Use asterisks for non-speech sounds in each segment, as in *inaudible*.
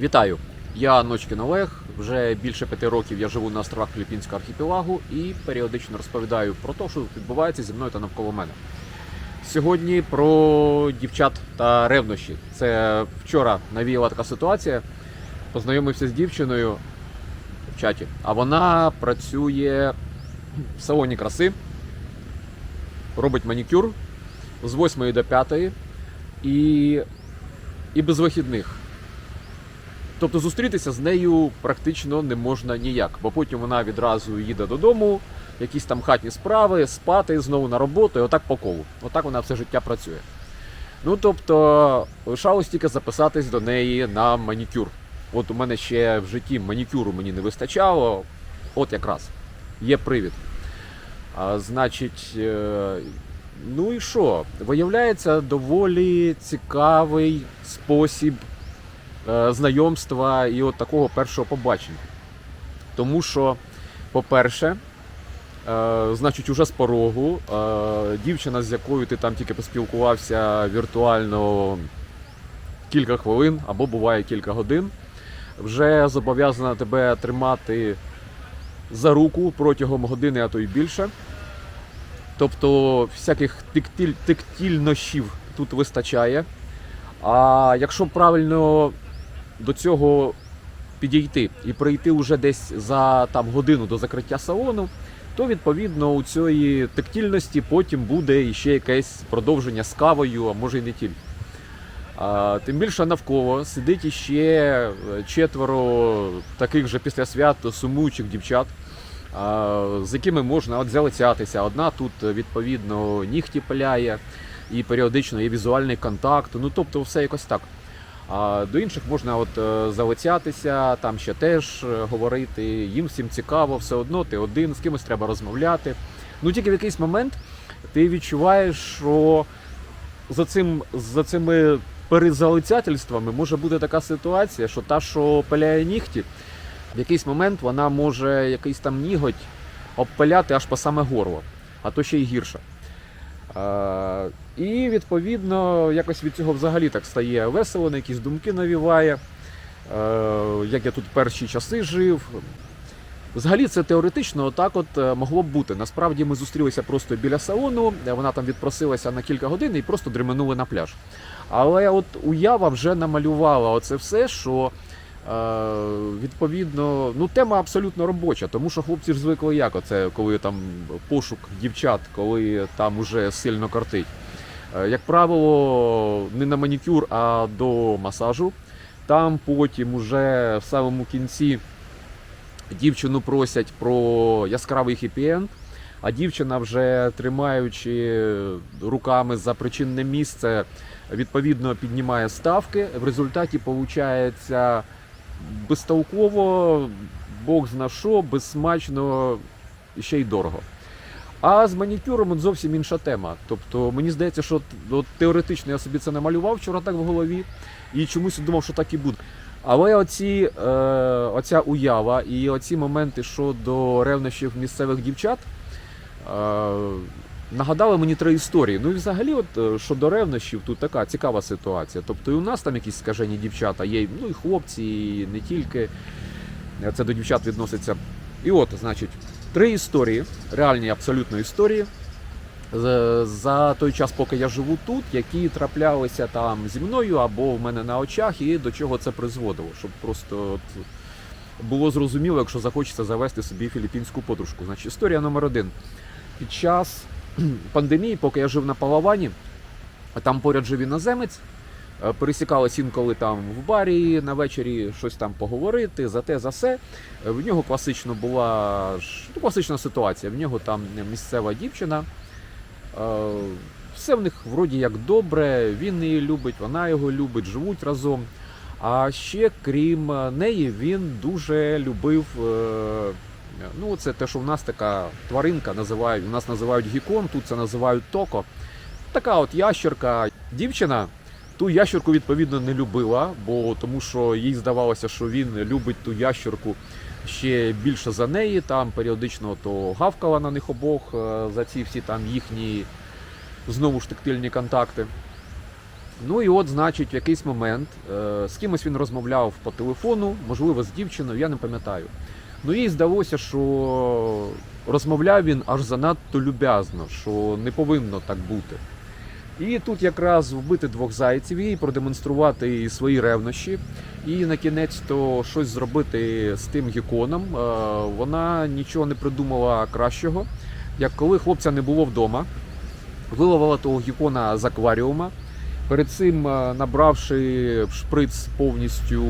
Вітаю! Я Ночкін Олег. Вже більше п'яти років я живу на островах Філіппінського архіпелагу і періодично розповідаю про те, що відбувається зі мною та навколо мене. Сьогодні про дівчат та ревнощі. Це вчора навіяла така ситуація. Познайомився з дівчиною в чаті, а вона працює в салоні краси, робить манікюр з 8 до 5 і, і без вихідних. Тобто зустрітися з нею практично не можна ніяк, бо потім вона відразу їде додому, якісь там хатні справи, спати знову на роботу, і отак по колу. Отак вона все життя працює. Ну тобто, лишалось тільки записатись до неї на манікюр. От у мене ще в житті манікюру мені не вистачало, от якраз є привід. А, значить, е, ну і що? Виявляється доволі цікавий спосіб знайомства і от такого першого побачення. Тому що, по-перше, е, значить, уже з порогу е, дівчина, з якою ти там тільки поспілкувався віртуально кілька хвилин або буває кілька годин, вже зобов'язана тебе тримати за руку протягом години, а то й більше. Тобто всяких тектиль, тектільнощів тут вистачає. А якщо правильно до цього підійти і прийти вже десь за там, годину до закриття салону, то відповідно у цієї тактильності потім буде ще якесь продовження з кавою, а може й не тільки. А, тим більше навколо сидить іще четверо таких же після свят сумуючих дівчат, а, з якими можна от залицятися. Одна тут відповідно нігті пиляє, і періодично є візуальний контакт. Ну тобто все якось так. А до інших можна от е, залицятися, там ще теж е, говорити. Їм всім цікаво, все одно ти один, з кимось треба розмовляти. Ну тільки в якийсь момент ти відчуваєш, що за цим за цими перезалицятельствами може бути така ситуація, що та, що пиляє нігті, в якийсь момент вона може якийсь там ніготь обпиляти аж по саме горло, а то ще й гірше. Е, і відповідно якось від цього взагалі так стає весело, на якісь думки навіває. Е, як я тут перші часи жив. Взагалі це теоретично отак от е, могло б бути. Насправді ми зустрілися просто біля салону, вона там відпросилася на кілька годин і просто дременули на пляж. Але от уява вже намалювала оце все, що е, відповідно, ну тема абсолютно робоча, тому що хлопці ж звикли як оце, коли там пошук дівчат, коли там уже сильно кортить. Е, Як правило, не на манікюр, а до масажу. Там потім уже в самому кінці дівчину просять про яскравий хіпі-енд, а дівчина, вже тримаючи руками за причинне місце, відповідно піднімає ставки. В результаті виходить безтолково, Бог зна що, безсмачно і ще й дорого. А з манікюром зовсім інша тема. Тобто мені здається, що от, теоретично я собі це намалював вчора так в голові і чомусь думав, що так і буде. Але оці, е, оця уява і оці моменти щодо ревнощів місцевих дівчат е, нагадали мені три історії. Ну і взагалі, от е, щодо ревнощів, тут така цікава ситуація. Тобто і у нас там якісь скажені дівчата є, ну і хлопці, і не тільки це до дівчат відноситься. І от, значить, три історії, реальні абсолютно історії. За той час, поки я живу тут, які траплялися там зі мною або в мене на очах, і до чого це призводило, щоб просто от було зрозуміло, якщо захочеться завести собі філіппінську подружку. Значить, історія номер один. Під час *clears throat* пандемії, поки я жив на Палавані, там поряд жив іноземець, е, пересікались інколи там в барі на вечорі щось там поговорити, за те, за все. Е, В нього класично була ну, класична ситуація. В нього там місцева дівчина. Е, Все в них вроді як добре, він її любить, вона його любить, живуть разом. А ще крім неї, він дуже любив. Е, Ну, це те, що в нас така тваринка називають. У нас називають гікон, тут це називають токо. Така от ящерка. Дівчина ту ящерку відповідно не любила, бо тому що їй здавалося, що він любить ту ящерку ще більше за неї. Там періодично то гавкала на них обох е, за ці всі там їхні знову ж тактильні контакти. Ну і от, значить, в якийсь момент е, з кимось він розмовляв по телефону, можливо, з дівчиною, я не пам'ятаю. Ну їй здалося, що розмовляв він аж занадто люб'язно, що не повинно так бути. І тут якраз вбити двох зайців і продемонструвати свої ревнощі, і на кінець то щось зробити з тим гіконом. Е, Вона нічого не придумала кращого, як коли хлопця не було вдома, виловила того гікона з акваріума. Перед цим е, набравши в шприц повністю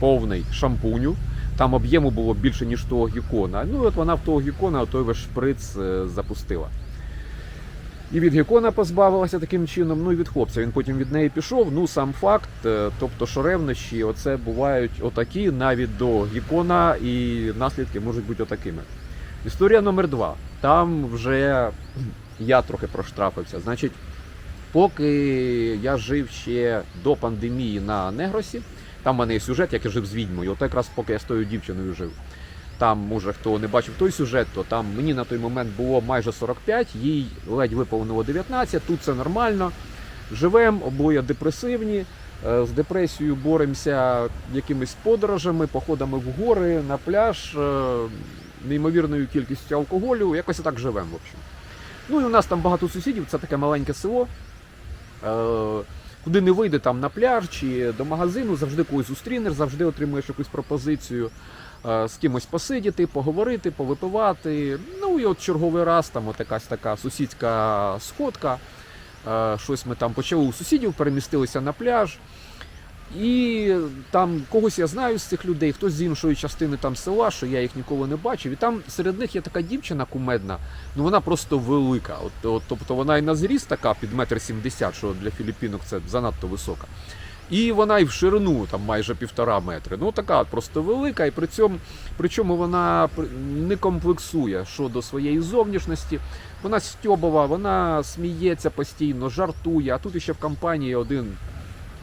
повний шампуню. Там об'єму було більше, ніж того гікона. Ну от вона в того гікона той весь шприц е, запустила. І від гікона позбавилася таким чином, ну і від хлопця. Він потім від неї пішов. Ну, сам факт, е, тобто, що ревнощі, оце бувають отакі навіть до гікона, і наслідки можуть бути отакими. Історія номер два. Там вже *clears throat* я трохи проштрафився. Значить, поки я жив ще до пандемії на Негросі, там в мене є сюжет, як я жив з відьмою. От якраз поки я з тою дівчиною жив. Там, може, хто не бачив той сюжет, то там мені на той момент було майже 45, їй ледь виповнило 19, тут це нормально. Живемо, обоє депресивні, е, з депресією боремося якимись подорожами, походами в гори, на пляж, е, неймовірною кількістю алкоголю. Якось і так живемо, в общем. Ну і у нас там багато сусідів, це таке маленьке село. Куди не вийде там на пляж чи до магазину, завжди когось зустрінеш, завжди отримуєш якусь пропозицію е, з кимось посидіти, поговорити, повипивати. Ну і от черговий раз там от якась така сусідська сходка. Е, Щось ми там почали у сусідів, перемістилися на пляж. І там когось я знаю з цих людей, хтось з іншої частини там села, що я їх ніколи не бачив. І там серед них є така дівчина кумедна, ну вона просто велика. От, от, тобто вона і на зріст така під метр сімдесят, що для філіппінок це занадто висока. І вона і в ширину там майже півтора метри. Ну така просто велика, і при цьому, причому вона не комплексує щодо своєї зовнішності. Вона стьобова, вона сміється постійно, жартує. А тут ще в компанії один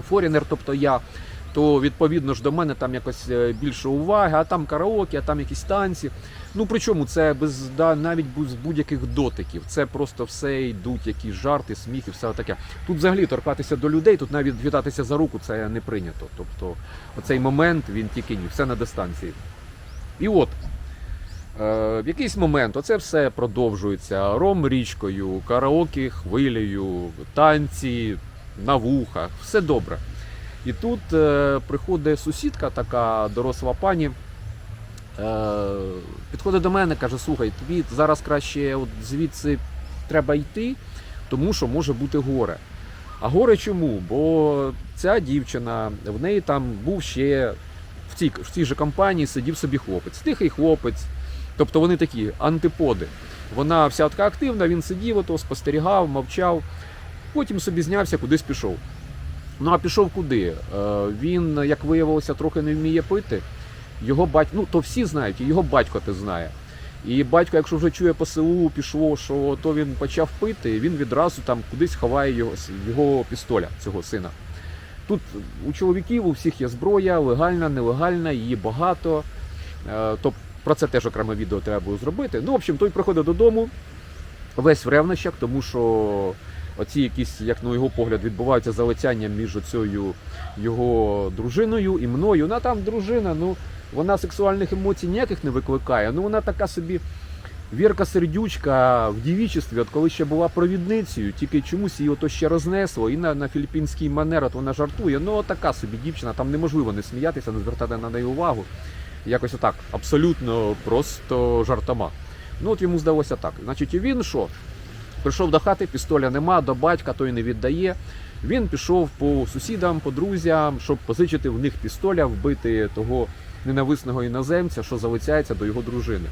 форінер, тобто я, то відповідно ж до мене там якось е, більше уваги, а там караоке, а там якісь танці. Ну причому це без да, навіть без будь-яких дотиків. Це просто все йдуть якісь жарти, сміх і все таке. Тут взагалі торкатися до людей, тут навіть вітатися за руку це не прийнято. Тобто оцей момент він тільки ні, все на дистанції. І от. Е, в якийсь момент оце все продовжується ром річкою, караоке хвилею, танці на вухах, все добре. І тут е, приходить сусідка, така доросла пані, е, підходить до мене, каже: слухай, тобі зараз краще от звідси треба йти, тому що може бути горе. А горе чому? Бо ця дівчина, в неї там був ще в цій, в цій же компанії сидів собі хлопець, тихий хлопець. Тобто вони такі антиподи. Вона вся така активна, він сидів, ото, спостерігав, мовчав. Потім собі знявся, кудись пішов. Ну а пішов куди? Е, Він, як виявилося, трохи не вміє пити. Його батько, ну то всі знають, і його батько те знає. І батько, якщо вже чує по селу, пішло, що то він почав пити, він відразу там кудись ховає його, його пістоля, цього сина. Тут у чоловіків у всіх є зброя, легальна, нелегальна, її багато. Е, То про це теж окреме відео треба було зробити. Ну, в общем, той приходить додому, весь в ревнощах, тому що оці якісь, як на його погляд, відбуваються залицяння між оцею його дружиною і мною. Ну, там дружина, ну вона сексуальних емоцій ніяких не викликає. Ну вона така собі Вірка Сердючка в дівічестві, от коли ще була провідницею, тільки чомусь її ото ще рознесло, і на, на філіппінський манер от вона жартує. Ну, така собі дівчина, там неможливо не сміятися, не звертати на неї увагу. Якось отак, абсолютно просто жартома. Ну от йому здалося так. Значить, він що? Прийшов до хати, пістоля нема, до батька той не віддає. Він пішов по сусідам, по друзям, щоб позичити в них пістоля, вбити того ненависного іноземця, що залицяється до його дружини.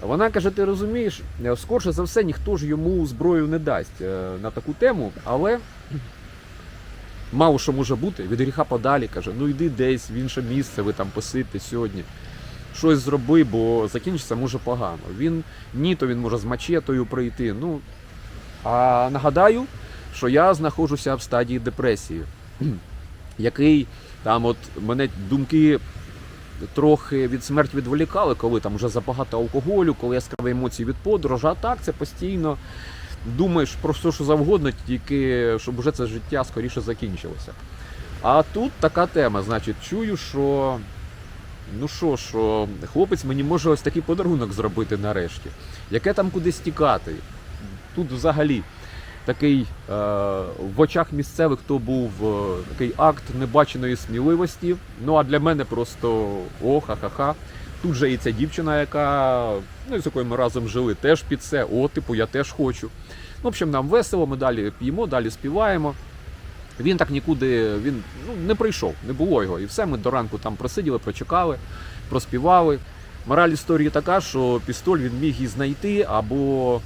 Вона каже: ти розумієш, е, скорше за все, ніхто ж йому зброю не дасть е, на таку тему, але мало що може бути, від гріха подалі каже: ну йди десь в інше місце, ви там посидьте сьогодні. Щось зроби, бо закінчиться може погано. Він ні, то він може з мачетою прийти. Ну а нагадаю, що я знаходжуся в стадії депресії, *clears throat* який там от мене думки трохи від смерті відволікали, коли там вже забагато алкоголю, коли яскраві емоції від подорожі. А так це постійно думаєш про все, що завгодно, тільки щоб вже це життя скоріше закінчилося. А тут така тема, значить, чую, що. Ну що, що хлопець мені може ось такий подарунок зробити нарешті. Яке там кудись тікати? Тут взагалі такий е, в очах місцевих то був е, такий акт небаченої сміливості. Ну а для мене просто о, ха-ха-ха. Тут же і ця дівчина, яка ну, з якою ми разом жили, теж під це. О, типу, я теж хочу. Ну, в общем, нам весело, ми далі п'ємо, далі співаємо. Він так нікуди він ну, не прийшов, не було його. І все, ми до ранку там просиділи, прочекали, проспівали. Мораль історії така, що пістоль він міг і знайти, або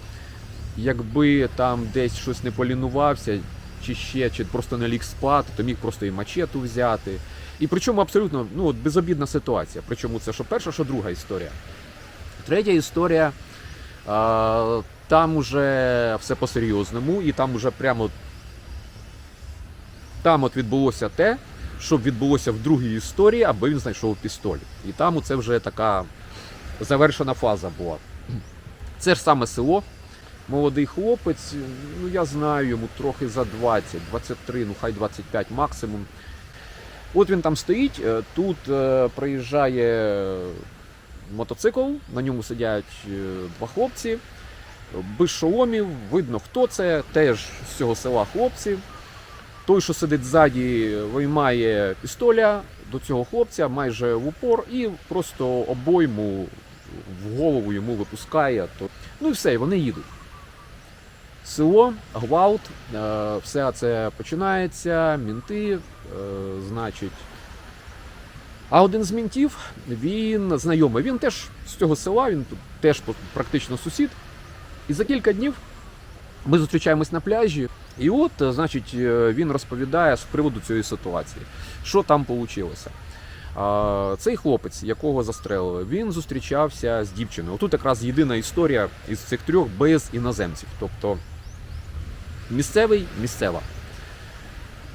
якби там десь щось не полінувався, чи ще, чи просто не ліг спати, то міг просто і мачету взяти. І причому абсолютно ну, от безобідна ситуація. Причому це що перша, що друга історія. Третя історія. Там уже все по-серйозному, і там уже прямо там от відбулося те, що відбулося в другій історії, аби він знайшов пістоль. І там це вже така завершена фаза була. Це ж саме село. Молодий хлопець, ну я знаю йому трохи за 20, 23, ну хай 25 максимум. От він там стоїть, е, тут е, приїжджає мотоцикл, на ньому сидять е, два хлопці, без шоломів, видно хто це, теж з цього села хлопці. Той, що сидить ззаді, виймає пістоля до цього хлопця майже в упор і просто обойму в голову йому випускає. Ну і все, і вони їдуть. Село, гвалт, е, все це починається, мінти, е, значить. А один з мінтів, він знайомий, він теж з цього села, він теж практично сусід. І за кілька днів ми зустрічаємось на пляжі, і от, е, значить, е, він розповідає з приводу цієї ситуації, що там вийшло. Цей хлопець, якого застрелили, він зустрічався з дівчиною. Тут якраз єдина історія із цих трьох без іноземців. Тобто місцевий, місцева.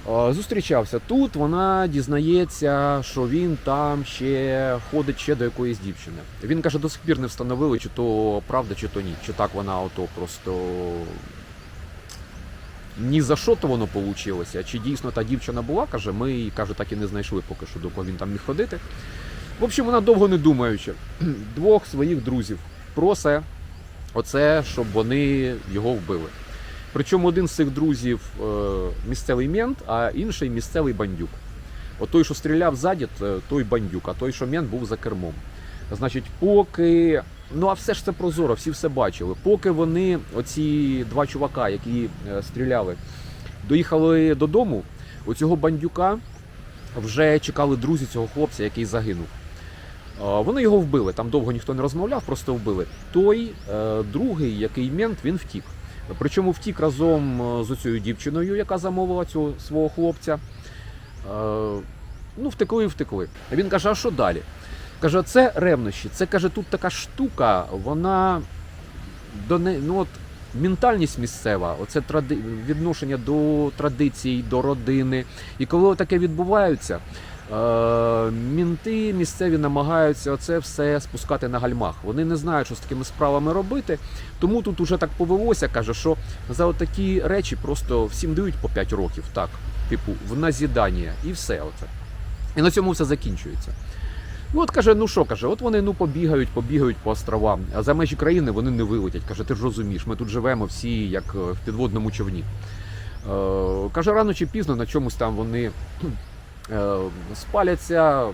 Зустрічався тут, вона дізнається, що він там ще ходить ще до якоїсь дівчини. Він каже, до сих пір не встановили, чи то правда, чи то ні. Чи так вона ото просто ні за що то воно вийшло, чи дійсно та дівчина була, каже, ми її каже, так і не знайшли поки що, до кого він там міг ходити. В общем, вона довго не думаючи, *clears throat* двох своїх друзів просить оце, щоб вони його вбили. Причому один з цих друзів е, місцевий мент, а інший місцевий бандюк. От той, що стріляв ззаді, той бандюк, а той, що мент, був за кермом. Значить, поки. Ну а все ж це прозоро, всі все бачили. Поки вони, оці два чувака, які е, стріляли, доїхали додому, у цього бандюка вже чекали друзі цього хлопця, який загинув. Е, Вони його вбили, там довго ніхто не розмовляв, просто вбили. Той е, другий, який мент, він втік. Причому втік разом з цією дівчиною, яка замовила цього свого хлопця. Ну, втекли і втекли. Він каже: а що далі? Каже, це ревнощі. Це каже, тут така штука, вона до не, ну от ментальність місцева, оце тради, відношення до традицій, до родини. І коли таке відбувається, е, мінти місцеві намагаються оце все спускати на гальмах. Вони не знають, що з такими справами робити. Тому тут уже так повелося, каже, що за такі речі просто всім дають по 5 років, так, типу, в назідання, і все. Оце. І на цьому все закінчується. Ну от каже, ну що каже, от вони ну побігають, побігають по островам, а за межі країни вони не вилетять. Каже, ти ж розумієш, ми тут живемо всі як е, в підводному човні. Е, каже, рано чи пізно на чомусь там вони е, спаляться,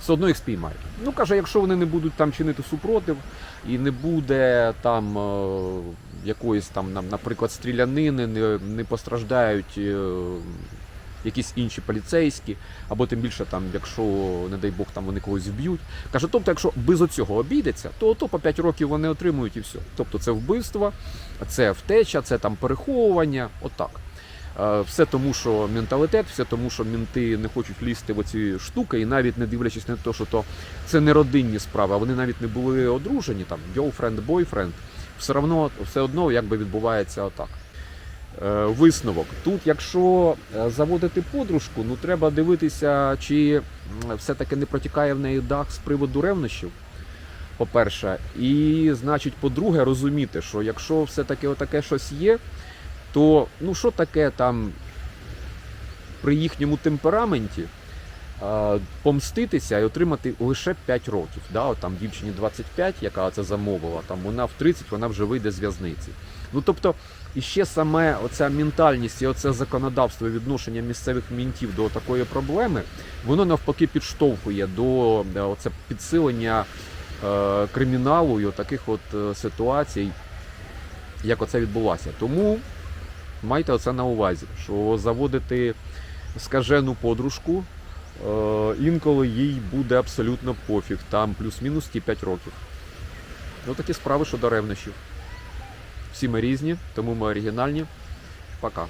все одно їх спіймають. Ну каже, якщо вони не будуть там чинити супротив і не буде там е, якоїсь там, наприклад, стрілянини, не, не постраждають. е, якісь інші поліцейські, або тим більше, там, якщо, не дай Бог, там вони когось вб'ють. Каже, тобто, якщо без оцього обійдеться, то, то по 5 років вони отримують і все. Тобто це вбивство, це втеча, це там переховування, отак. Е, Все тому, що менталітет, все тому, що мінти не хочуть лізти в оці штуки, і навіть не дивлячись на те, що то це не родинні справи, а вони навіть не були одружені, там girlfriend, boyfriend, все одно, все одно якби відбувається отак. Е, Висновок. Тут, якщо е, заводити подружку, ну треба дивитися, чи все-таки не протікає в неї дах з приводу ревнощів. По-перше, і значить, по-друге, розуміти, що якщо все-таки отаке щось є, то ну що таке там при їхньому темпераменті помститися і отримати лише 5 років. Да? От там дівчині 25, яка це замовила, там вона в 30 вона вже вийде з в'язниці. Ну тобто, і ще саме оця ментальність і оце законодавство відношення місцевих мінтів до такої проблеми, воно навпаки підштовхує до е, оце підсилення е, криміналу і таких от е, ситуацій, як оце відбулося. Тому майте оце на увазі, що заводити скажену подружку, інколи їй буде абсолютно пофіг, там плюс-мінус ті 5 років. Ну такі справи щодо ревнощів. Всі ми різні, тому ми оригінальні. Пока.